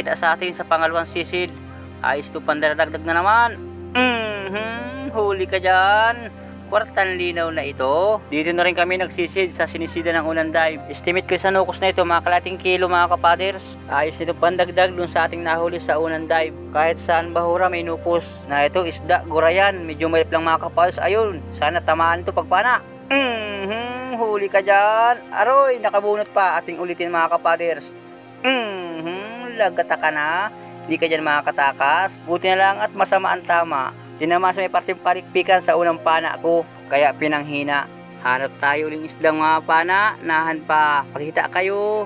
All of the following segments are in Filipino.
nagpakita sa atin sa pangalawang sisid. Ayos to pandaradagdag na naman. Mhm, huli ka dyan. Kwartan linaw na ito. Dito na rin kami nagsisid sa sinisida ng unang dive. Estimate ko sa nukos na ito mga kalating kilo mga kapaders. Ayos nito pandagdag dun sa ating nahuli sa unang dive. Kahit saan bahura may nukos. Na ito isda, gurayan. Medyo malip lang mga kapaders. Ayun, sana tamaan ito pagpana. Mhm, huli ka dyan. Aroy, nakabunot pa. Ating ulitin mga kapaders. Mhm, lagata ka na. Hindi ka dyan makakatakas. Buti na lang at masama ang tama. Tinama sa may parteng palikpikan sa unang pana ko. Kaya pinanghina. Hanap tayo uling isdang mga pana. Nahan pa. Pakita kayo.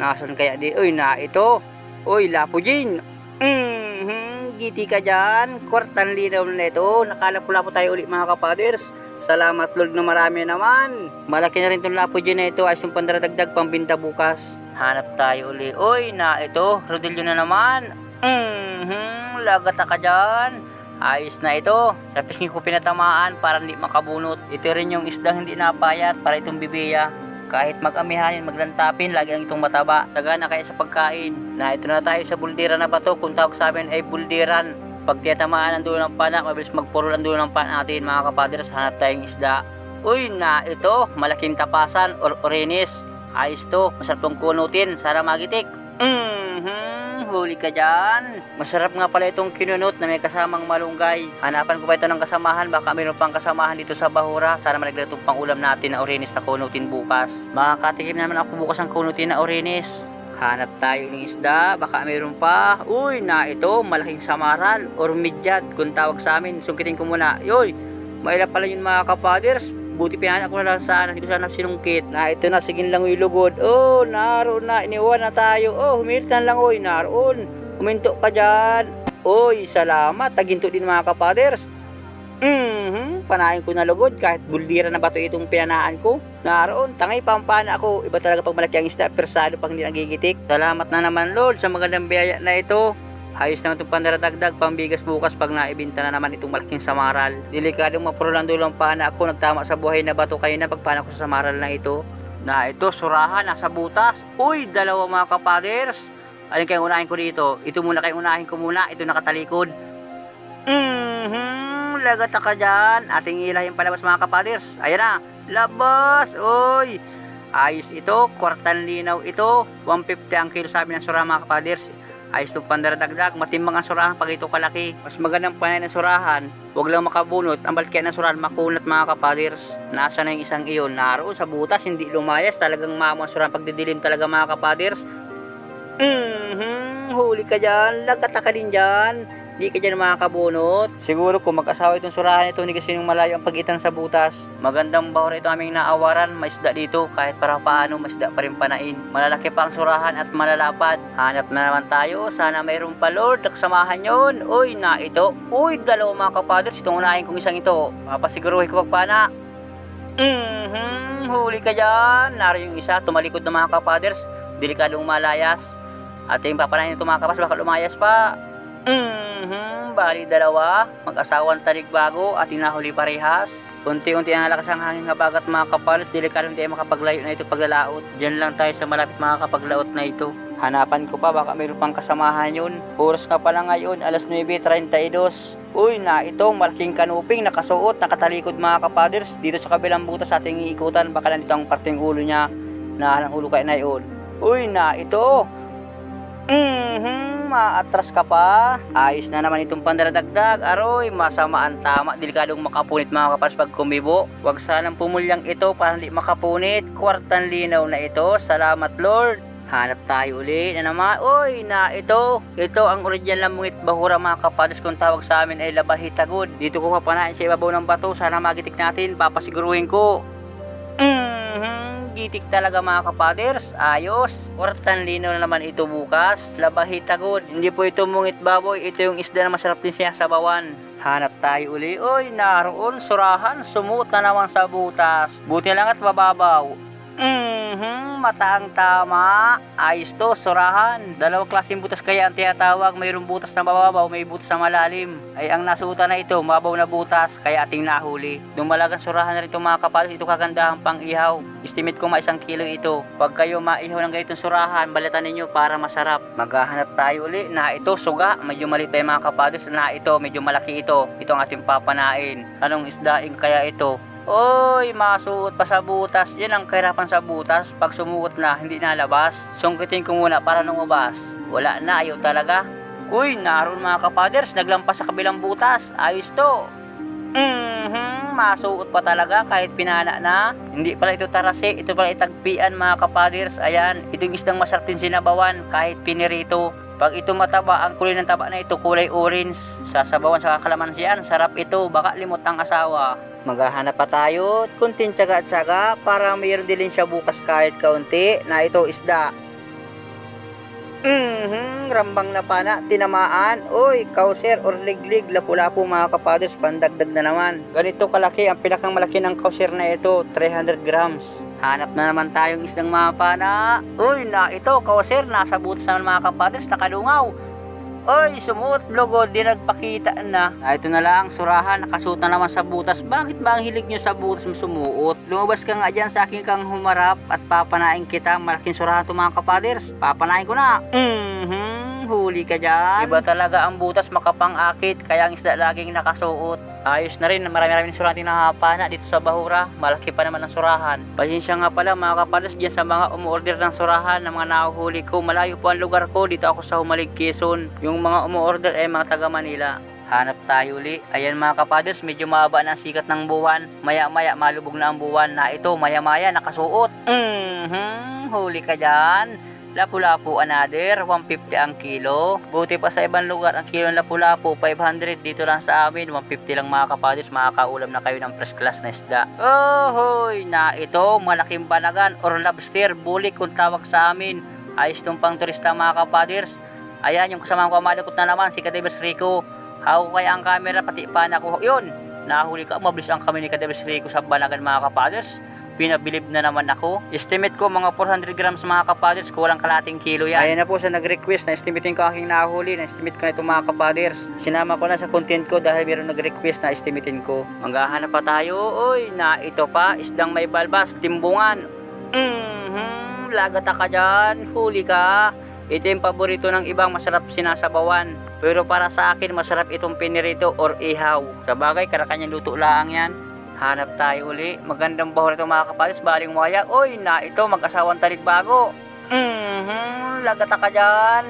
Nasaan kaya di? Uy, na ito. Uy, lapujin. Mhm, giti ka dyan. Kwartan linaw na ito. Nakalapo-lapo tayo ulit mga kapaders. Salamat Lord na marami naman. Malaki na rin itong lapujin na ito. Ayos yung pandaradagdag pambinta bukas. Hanap tayo uli. Uy, na ito. Rodillo na naman. Mhm, lagata ka dyan. Ayos na ito. Sa pisngi ko pinatamaan para hindi makabunot. Ito rin yung isdang hindi napayat para itong bibiya. Kahit mag-amihanin, maglantapin, lagi ang itong mataba. Sagana kaya sa pagkain. Na ito na tayo sa buldiran na bato. Kung tawag sa amin ay buldiran. Pag tiyatamaan ang dulo ng pana, mabilis magpurol ang dulo ng pana natin mga kapaders. Hanap tayong isda. Uy, na ito. Malaking tapasan or orinis. Ayos to. Masarap tong kunutin. Sana magitik. Mhm, huli ka dyan. Masarap nga pala itong kinunot na may kasamang malunggay. Hanapan ko pa ito ng kasamahan. Baka mayroon pang kasamahan dito sa Bahura. Sana malaglag itong pang ulam natin na orinis na kunutin bukas. Makakatikim naman ako bukas ng kunutin na orinis. Hanap tayo ng isda, baka mayroon pa. Uy, na ito, malaking samaral or midyat kung tawag sa amin. Sungkitin ko muna. Yoy, maila pala yun mga kapaders. Buti pinahanap ko na lang sana, hindi ko sana sinungkit. Na ito na, sigin lang yung lugod. Oh, naroon na, iniwan na tayo. Oh, humirit na lang, oy, naroon. Huminto ka dyan. Oy, salamat. Taginto din mga kapaders. Mhm, panahin ko na lugod kahit buldira na bato itong pinanaan ko. Naroon, tangay pampana ako. Iba talaga pag malaki ang isda, persado pag hindi nagigitik. Salamat na naman Lord sa magandang biyaya na ito. Ayos naman itong pandaradagdag, pambigas bukas pag naibinta na naman itong malaking samaral. Delikadong mapurulando lang pana ako, nagtama sa buhay na bato kayo na pagpana ko sa samaral na ito. Na ito, surahan, nasa butas. Uy, dalawa mga kapaders. Alin kayong unahin ko dito? Ito muna kayong unahin ko muna, ito nakatalikod. Mhm, lagata ka dyan. Ating ilahin palabas mga kapaders. Ayan na, labas. Uy, ayos ito. Kwartan linaw ito. 150 ang kilo sabi ng surahan mga kapaders. Ayos itong pandaradagdag. Matimbang ang surahan pag ito kalaki. Mas magandang panay ng surahan. Huwag lang makabunot. Ang balkya ng surahan makunat mga kapaders. Nasa na yung isang iyon? Naroon sa butas. Hindi lumayas. Talagang mamo ang surahan pagdidilim talaga mga kapaders. Mhm, huli ka dyan. Lagata ka din dyan. Di ka dyan makakabunot. Siguro kung mag-asawa itong surahan ito, hindi kasi yung malayo ang pagitan sa butas. Magandang bahura ito aming naawaran. May isda dito. Kahit para paano, may isda pa rin panain. Malalaki pa ang surahan at malalapad. Hanap na naman tayo. Sana mayroon pa Lord. Naksamahan yun. Uy, na ito. Uy, dalawa mga kapaders. Itong unahin kong isang ito. Papasiguruhin ko pagpana. Mhm, huli ka dyan. Naroon yung isa, tumalikod ng mga kapaders. Delikadong malayas. At yung papanayin ito mga kapas, baka lumayas pa. Mhm, bali dalawa, mag-asawang tarig bago at inahuli parehas. Unti-unti ang lakas ang hangin habagat mga kapalos, delikado hindi tayo makapaglayo na ito paglalaot. Diyan lang tayo sa malapit mga kapaglaot na ito. Hanapan ko pa, baka mayroon pang kasamahan yun. Oras nga pala ngayon, alas 9.32. Uy, na ito, malaking kanuping, nakasuot, nakatalikod mga kapaders. Dito sa kabilang butas ating iikutan, baka nandito ang parteng ulo niya. Nahalang ulo kaya na yun. Uy, na ito, Mhm, maatras ka pa. Ayos na naman itong pandaradagdag. Aroy, masama ang tama. Delikadong makapunit mga kapas pag kumibo. Huwag sanang pumulyang ito para hindi makapunit. Kwartan linaw na ito. Salamat Lord. Hanap tayo uli na naman. Uy, na ito. Ito ang original na mungit bahura mga kapadas kung tawag sa amin ay labahitagod. Dito ko papanain sa ibabaw ng bato. Sana magitik natin. Papasiguruhin ko. Mhm, gitik talaga mga kapaders. Ayos. Kwartan lino na naman ito bukas. Labahitagod. Hindi po ito mungit baboy. Ito yung isda na masarap din siya sa bawan. Hanap tayo uli. Oy, naroon. Surahan. Sumut na naman sa butas. Buti lang at mababaw. Mhm, mataang tama. Ayos to, surahan. Dalawang klaseng butas kaya ang tinatawag. Mayroong butas na mababaw, may butas na malalim. Ay ang nasuutan na ito, mabaw na butas, kaya ating nahuli. Dumalagang surahan na rin itong mga kapalos. Ito kagandahan pang ihaw. Estimate ko ma isang kilo ito. Pag kayo maihaw ng ganitong surahan, balatan ninyo para masarap. Maghahanap tayo uli na ito, suga. Medyo maliit pa mga kapalos na ito, medyo malaki ito. Ito ang ating papanain. Anong isdaing kaya ito? Oy, masuot pa sa butas. Yan ang kahirapan sa butas. Pag sumuot na, hindi nalabas. Sungkitin ko muna para lumabas. Wala na, ayaw talaga. Uy, naroon mga kapaders, naglampas sa kabilang butas. Ayos to. Mhm, masuot pa talaga kahit pinana na. Hindi pala ito tarase, ito pala itagpian mga kapaders. Ayan, ito yung isdang masarap din sinabawan kahit pinirito. Pag ito mataba, ang kulay ng taba na ito kulay orange. Sasabawan sa kakalamansian, sarap ito. Baka limot ang asawa. Maghahanap pa tayo, kunting tsaga at tsaga para mayroon din siya bukas kahit kaunti na ito isda. Mhm, rambang na pana, tinamaan. Uy, kauser or liglig, lapu-lapu mga kapaders, pandagdag na naman. Ganito kalaki, ang pinakang malaki ng kauser na ito, 300 grams. Hanap na naman tayong isdang mga pana. Uy, na ito, kauser, nasa butas naman mga kapaders, nakalungaw. Oy, sumuot logo, di nagpakita na. Ah, ito na lang, surahan, nakasuot na naman sa butas. Bakit ba ang hilig nyo sa butas mo sumuot? Lumabas ka nga dyan sa akin kang humarap at papanain kita. Malaking surahan to mga kapaders. Papanain ko na. Mhm, huli ka dyan. Iba talaga ang butas makapangakit, kaya ang isda laging nakasuot. Ayos na rin, marami-rami surahan din nakapana dito sa Bahura. Malaki pa naman ang surahan. Pasensya nga pala mga kapaders dyan sa mga umuorder ng surahan ng mga nahuhuli ko. Malayo po ang lugar ko, dito ako sa Humalig, Quezon. Yung mga umuorder ay mga taga Manila. Hanap tayo uli. Ayan mga kapaders, medyo mahaba na sikat ng buwan. Maya-maya malubog na ang buwan na ito. Maya-maya nakasuot. Mhm, huli ka dyan. Lapu-lapu another, 150 ang kilo. Buti pa sa ibang lugar, ang kilo ng lapu-lapu, 500. Dito lang sa amin, 150 lang mga kapaders. Makakaulam na kayo ng first class na isda. Ohoy, na ito, malaking banagan or lobster, bulik kung tawag sa amin. Ayos tong pang turista mga kapaders. Ayan, yung kasama ko malukot na naman, si Kadebes Rico. Hawak kaya ang camera, pati pa na ko. Yun, nahuli ka, mabilis ang kami ni Kadebes Rico sa banagan mga kapaders pinabilib na naman ako. Estimate ko mga 400 grams mga kapaders, kulang kalating kilo yan. Ayan na po sa nag-request na estimatein ko aking nahuli, na estimate ko na itong mga kapaders. Sinama ko na sa content ko dahil meron nag-request na estimatein ko. Manggahanap pa tayo, oy, na ito pa, isdang may balbas, timbungan. Mhm, lagata ka dyan, huli ka. Ito yung paborito ng ibang masarap sinasabawan. Pero para sa akin, masarap itong pinirito or ihaw. Sa bagay, karakanyang luto lang yan. Hanap tayo uli. Magandang bahor ito mga kapalis. Baling waya. Uy, na ito mag-asawang talikbago. Mhm, lagata ka dyan.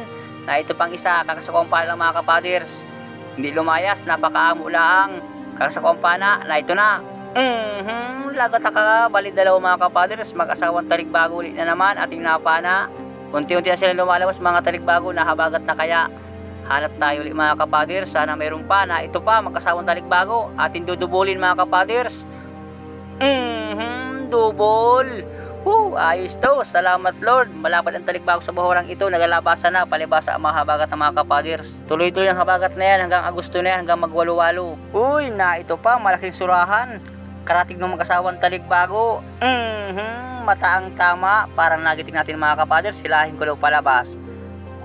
Na ito pang isa, kakasakong pa lang mga kapaders. Hindi lumayas, napakaamo lang. Kakasakong pa na, na ito na. Mhm, lagata ka. Bali dalawa mga kapaders. Mag-asawang talikbago ulit na naman. Ating napana. Unti-unti na sila lumalabas mga talikbago na habagat na kaya. Hanap tayo ulit mga kapaders. Sana mayroon pa na ito pa magkasawang talikbago. Atin dudubulin mga kapaders. Mhm, dubol. Woo, ayos to. Salamat Lord. Malapad ang talikbago sa bahorang ito. Nagalabasan na. Palibasa ang mga habagat ng mga kapaders. Tuloy-tuloy ang habagat na yan hanggang Agosto na yan. Hanggang magwalo-walo. Uy, na ito pa. Malaking surahan. Karatig ng mag-asawang talikbago. Mhm, mataang tama. Parang nagiting natin mga kapaders. Silahin ko lang palabas.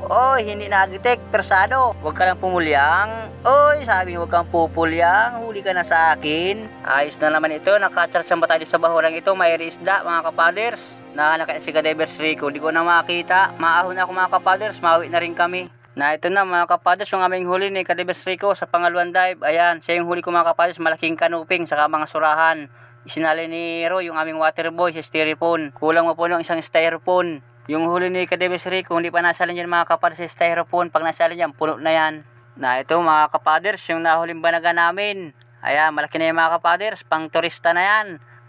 Oy, hindi nagitik, persado. Huwag ka lang pumulyang. Oy, sabi huwag kang pupulyang. Huli ka na sa akin. Ayos na naman ito. Nakacharge ang batali sa bahurang ito. May isda, mga kapaders. Nahanak si Kadebers Rico. Di ko na makita. Maahon na ako mga kapaders. Mawi na rin kami. Na ito na mga kapaders, yung aming huli ni Kadebes Rico sa pangalawang dive. Ayan, siya yung huli ko mga kapaders, malaking kanuping, saka mga surahan. Isinali ni Roy yung aming water boy sa styrofoam. Kulang mo po ng isang styrofoam. Yung huli ni Kadebes Rico, hindi pa nasalin yan mga kapaders sa styrofoam. Pag nasalin yan, puno na yan. Na ito mga kapaders, yung nahuling banaga namin. Ayan, malaki na yung mga kapaders, pang turista na yan.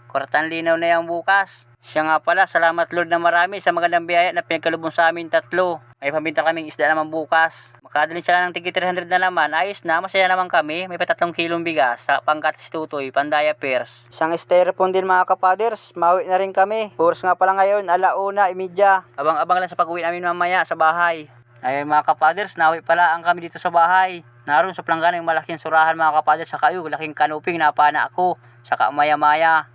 Kuratan linaw na yan bukas. Siya nga pala, salamat Lord na marami sa magandang biyaya na pinagkalubong sa amin tatlo. May pambinta kaming isda naman bukas. Makadalhin siya ng tigi 300 na naman. Ayos na, masaya naman kami. May patatlong kilong bigas sa pangkat si Tutoy, pandaya pairs. Isang styrofoam din mga kapaders. Mawi na rin kami. Oras nga pala ngayon, alauna, imidya. Abang-abang lang sa pag-uwi namin mamaya sa bahay. Ay mga kapaders, nawi pala ang kami dito sa bahay. Naroon sa planggana yung malaking surahan mga kapaders sa kayo, laking kanuping napana ako. Saka maya-maya.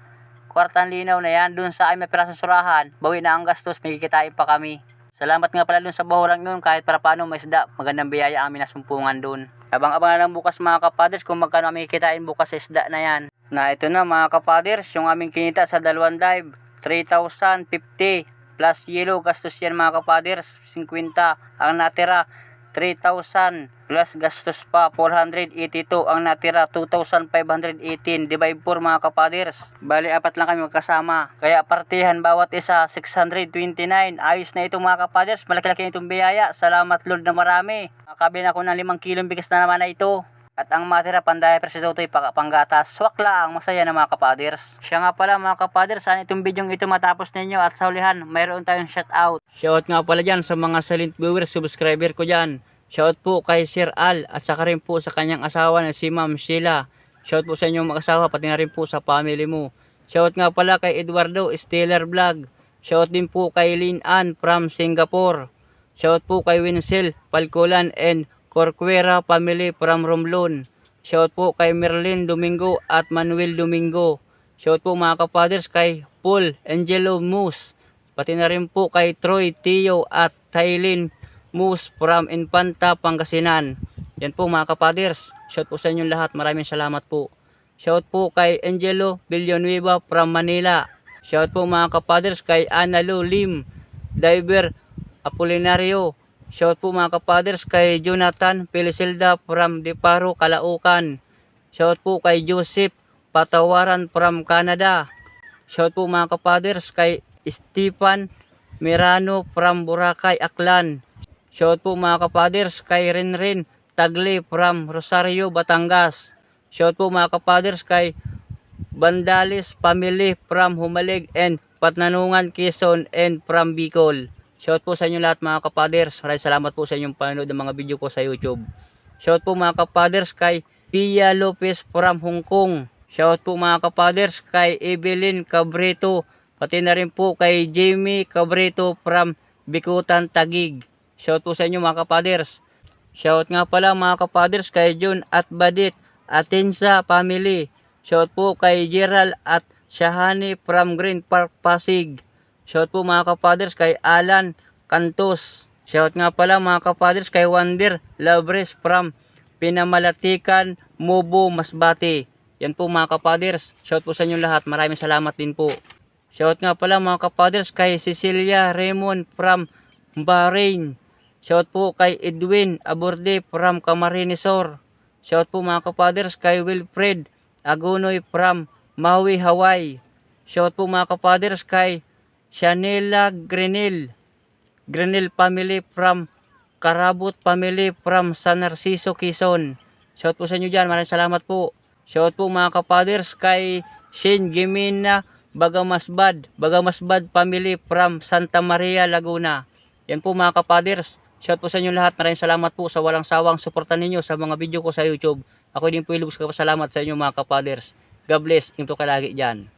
Kwartang linaw na yan. Dun sa ay may pirasong surahan, bawi na ang gastos, may kikitain pa kami. Salamat nga pala dun sa bahurang yun kahit para paano may isda. Magandang biyaya amin na sumpungan dun. Abang-abang na lang bukas mga kapaders kung magkano kami kikitain bukas sa isda na yan. Na ito na mga kapaders, yung aming kinita sa dalawang dive, 3,050 plus yellow gastos yan mga kapaders, 50 ang natira. 3,000 plus gastos pa 482 ang natira 2,518 divide 4 mga kapaders. Bali apat lang kami magkasama. Kaya partihan bawat isa 629 ayos na ito mga kapaders. Malaki-laki itong biyaya. Salamat Lord na marami. Makabili na ako ng 5 kilong bigas na naman na ito at ang matira si Totoy pang- panggatas swak lang masaya na mga kapaders siya nga pala mga kapaders sana itong video ito matapos ninyo at sa hulihan mayroon tayong shout out shout nga pala dyan sa mga silent viewers subscriber ko dyan Shout po kay Sir Al at saka rin po sa kanyang asawa na si Ma'am Sheila. Shout po sa inyong mag-asawa pati na rin po sa family mo. Shout nga pala kay Eduardo Stellar Vlog. Shout din po kay Lin Ann from Singapore. Shout po kay Winsel Palcolan and Corcuera family from Romblon. Shout po kay Merlin Domingo at Manuel Domingo. Shout po mga kapaders kay Paul Angelo Moose. Pati na rin po kay Troy Tio at Tylin Moose from Infanta, Pangasinan. Yan po mga kapaders. Shout po sa inyong lahat. Maraming salamat po. Shout po kay Angelo Villanueva from Manila. Shout po mga kapaders kay Analu Lim, Diver Apolinario. Shout po mga kapaders kay Jonathan Pelisilda from Diparo, Calaucan. Shout po kay Joseph Patawaran from Canada. Shout po mga kapaders kay Stephen Mirano from Boracay, Aklan. Shout po mga kapaders kay Renren Tagle from Rosario, Batangas. Shout po mga kapaders kay Bandalis family from Humalig and Patnanungan, Quezon and from Bicol. Shout po sa inyo lahat mga kapaders. Maraming salamat po sa inyong panonood ng mga video ko sa YouTube. Shout po mga kapaders kay Pia Lopez from Hong Kong. Shout po mga kapaders kay Evelyn Cabrito. Pati na rin po kay Jamie Cabrito from Bikutan, Tagig. Shout po sa inyo mga kapaders. Shout nga pala mga kapaders kay June at Badit Atensa family. Shout po kay Gerald at Shahani from Green Park, Pasig. Shout po mga kapaders kay Alan Cantos. Shout nga pala mga kapaders kay Wander Labres from Pinamalatikan, Mubo, Masbate. Yan po mga kapaders. Shout po sa inyo lahat. Maraming salamat din po. Shout nga pala mga kapaders kay Cecilia Raymond from Bahrain. Shout po kay Edwin Aborde from Camarinesor. Shout po mga kapaders kay Wilfred Agunoy from Maui, Hawaii. Shout po mga kapaders kay Shanela Grenil. Grenil family from Karabut family from San Narciso, Quezon. Shout po sa inyo dyan. Maraming salamat po. Shout po mga kapaders kay Shane Gimina Bagamasbad. Bagamasbad family from Santa Maria, Laguna. Yan po mga kapaders. Shout po sa inyo lahat. Maraming salamat po sa walang sawang suporta ninyo sa mga video ko sa YouTube. Ako din po ilubos ka salamat sa inyo mga kapaders. God bless. Yung to kalagi dyan.